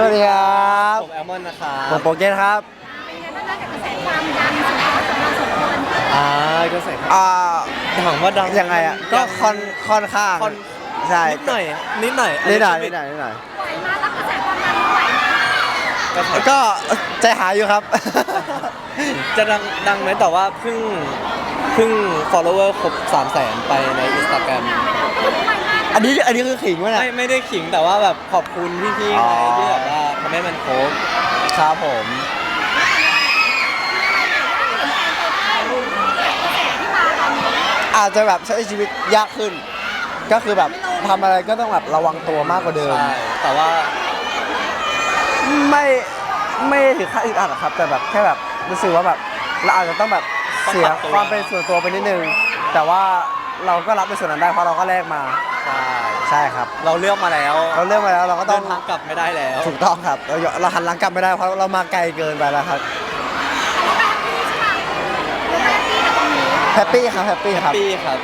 สวัสดีครับผมแอลมอนนะครัผมบโปรเกตครับเป็นไงบ้างคะกับกระแสความดังของเราสองคนอ่าก็ใส่ครับอ่าถามว่าดังยังไงอะก็ค่อนค่อนข้างค่อนใช่นิดหน่อยนิดหน่อยนิดหน่อยนิดหน่อยนิดหน่อยไหวมารับกระแสความดังไหวนะก็ใส่ก็ใจหายอยู่ครับ จะดังดังไหมแต่ว่าเพิ่งเพิ่ง follower ครบ3 0 0แสนไปใน Instagram อันนี้อันนี้คือขิงวะเนี่ยไม่ไม่ได้ขิงแต่ว่าแบบขอบคุณพี่ๆอ๋อ ไงที่แบบว่าทำให้มันครบครับผม อาจจะแบบใช้ชีวิตยากขึ้น ก็คือแบบทำอะไรก็ต้องแบบระวังตัวมากกว่าเดิม ใช่แต่ว่าไม่ไม่ถึงขั้นอึดอัดหรอกครับ แต่แบบแค่แบบรู้สึกว่าแบบเราอาจจะต้องแบบเสียความเป็นส่วนตัวไปนิดนึง แต่ว่าเราก็รับในส่วนนั้นได้เพราะเราก็แลกมา ใช่ใช่ครับ เราเลือกมาแล้วเราเลือกมาแล้วเราก็ต้เดิองนทางกลับไม่ได้แล้ว ถูกต้องครับเราเราหันหลังกลับไม่ได้เพราะเรามาไกลเกินไปแล้วครับแฮปปี้ครับแฮปปี้ครับ ปี้ครับ